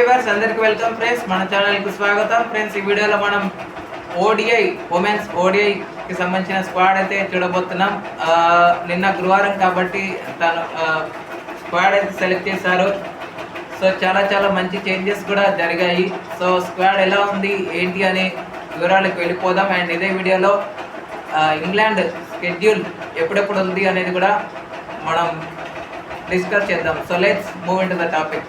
Viewers అందరికి welcome friends. మన ఛానల్కి స్వాగతం. ఫ్రెండ్స్ ఈ వీడియోలో మనం ఓడిఐ ఉమెన్స్ ఓడిఐకి సంబంధించిన స్క్వాడ్ అయితే చూడబోతున్నాం. నిన్న గురువారం కాబట్టి తను స్క్వాడ్ అయితే సెలెక్ట్ చేశారు. సో చాలా చాలా మంచి చేంజెస్ కూడా జరిగాయి. సో స్క్వాడ్ ఎలా ఉంది ఏంటి అనే వివరాలకు వెళ్ళిపోదాం. అండ్ ఇదే వీడియోలో ఇంగ్లాండ్ స్కెడ్యూల్ ఎప్పుడెప్పుడు ఉంది అనేది కూడా మనం డిస్కస్ చేద్దాం. So let's move into the topic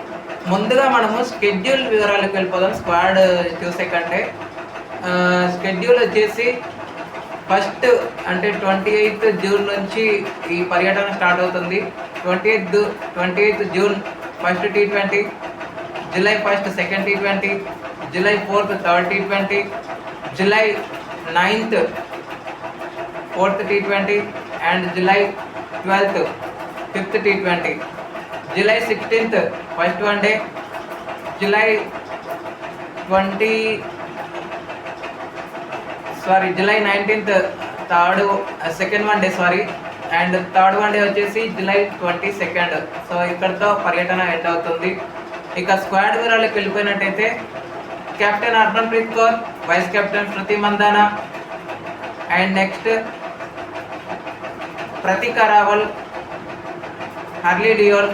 ముందుగా మనము స్కెడ్యూల్ వివరాలకు వెళ్ళిపోదాం. స్క్వాడ్ చూసే కంటే స్కెడ్యూల్ వచ్చేసి ఫస్ట్ అంటే ట్వంటీ ఎయిత్ జూన్ నుంచి ఈ పర్యటన స్టార్ట్ అవుతుంది. Twenty eighth twenty eighth June first T twenty July first second T twenty July fourth third T twenty July ninth fourth T twenty and July twelfth fifth T twenty July sixteenth first one day July twenty sorry July nineteenth third second one day sorry and third one day వచ్చేసి July twenty second so ఇక్కడతో పర్యటన end అవుతుంది. ఇక squad వివరాలకు వెళ్ళిపోయినట్టయితే captain Harmanpreet Kaur vice captain Shruti Mandhana and next Pratika Rawal Harleen Deol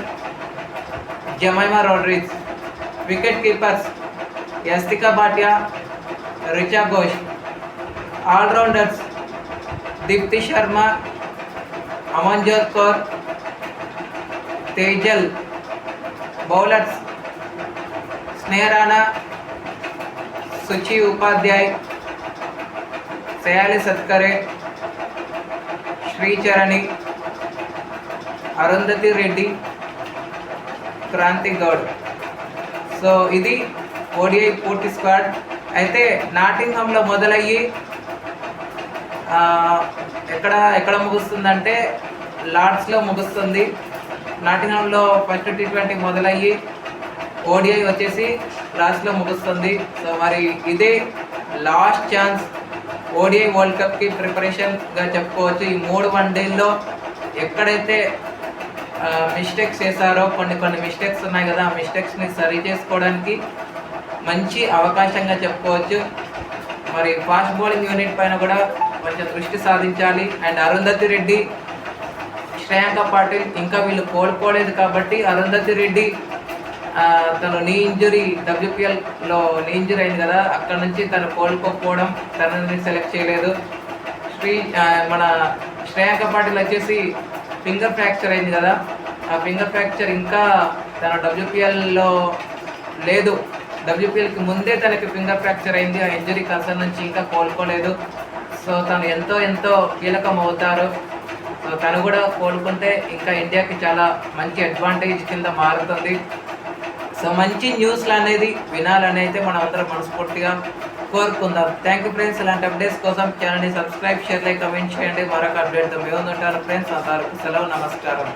Jemimah Rodrigues wicket keepers Yastika Bhatia Richa Ghosh allrounders Deepti Sharma Amanjot Kaur Tejal bowlers Sneh Rana Suchi Upadhyay Sayali Satghare Shricharani Arundhati Reddy Kranti Goud. So ఇది ODI పూర్తి squad. అయితే నాటింగ్హామ్లో మొదలయ్యి ఎక్కడ ఎక్కడ ముగుస్తుందంటే లార్డ్స్లో ముగుస్తుంది. నాటింగ్హామ్లో ఫస్ట్ టీ ట్వంటీ మొదలయ్యి ఓడిఐ వచ్చేసి లాస్ట్లో ముగుస్తుంది. సో మరి ఇదే లాస్ట్ ఛాన్స్ ఓడిఐ వరల్డ్ కప్కి ప్రిపరేషన్గా చెప్పుకోవచ్చు. ఈ మూడు వన్డేల్లో ఎక్కడైతే మిస్టేక్స్ చేశారో కొన్ని కొన్ని మిస్టేక్స్ ఉన్నాయి కదా ఆ మిస్టేక్స్ని సరి చేసుకోవడానికి మంచి అవకాశంగా చెప్పుకోవచ్చు. మరి ఫాస్ట్ బౌలింగ్ యూనిట్ పైన కూడా కొంచెం దృష్టి సాధించాలి. అండ్ అరుంధతి రెడ్డి శ్రేయాంక పాటిల్ ఇంకా వీళ్ళు కోలుకోలేదు కాబట్టి అరుంధతి రెడ్డి తను నీ ఇంజురీ డబ్ల్యూపిఎల్లో నీ ఇంజురీ అయింది కదా అక్కడ నుంచి తను కోలుకోకపోవడం తనని సెలెక్ట్ చేయలేదు. శ్రీ మన శ్రేయాంక పాటిల్ వచ్చేసి ఫింగర్ ఫ్రాక్చర్ అయింది కదా. ఆ ఫింగర్ ఫ్రాక్చర్ ఇంకా తన డబ్ల్యూపిఎల్లో లేదు. డబ్ల్యూపీఎల్కి ముందే తనకి ఫింగర్ ఫ్రాక్చర్ అయింది. ఆ ఇంజరీ కన్సర్న్ నుంచి ఇంకా కోలుకోలేదు. సో తను ఎంతో ఎంతో కీలకం అవుతారు. సో తను కూడా కోలుకుంటే ఇంకా ఇండియాకి చాలా మంచి అడ్వాంటేజ్ కింద మారుతుంది. సో మంచి న్యూస్లు అనేది వినాలని అయితే మనం అందరం మనస్ఫూర్తిగా కోరుకుందాం. థ్యాంక్ యూ ఫ్రెండ్స్ ఇలాంటి అప్డేట్స్ కోసం ఛానల్ని సబ్స్క్రైబ్ షేర్ లైక్ కమెంట్ చేయండి. మరొక అప్డేట్తో మేము ఉంటాను. ఫ్రెండ్స్ అంతవరకు సెలవు నమస్కారం.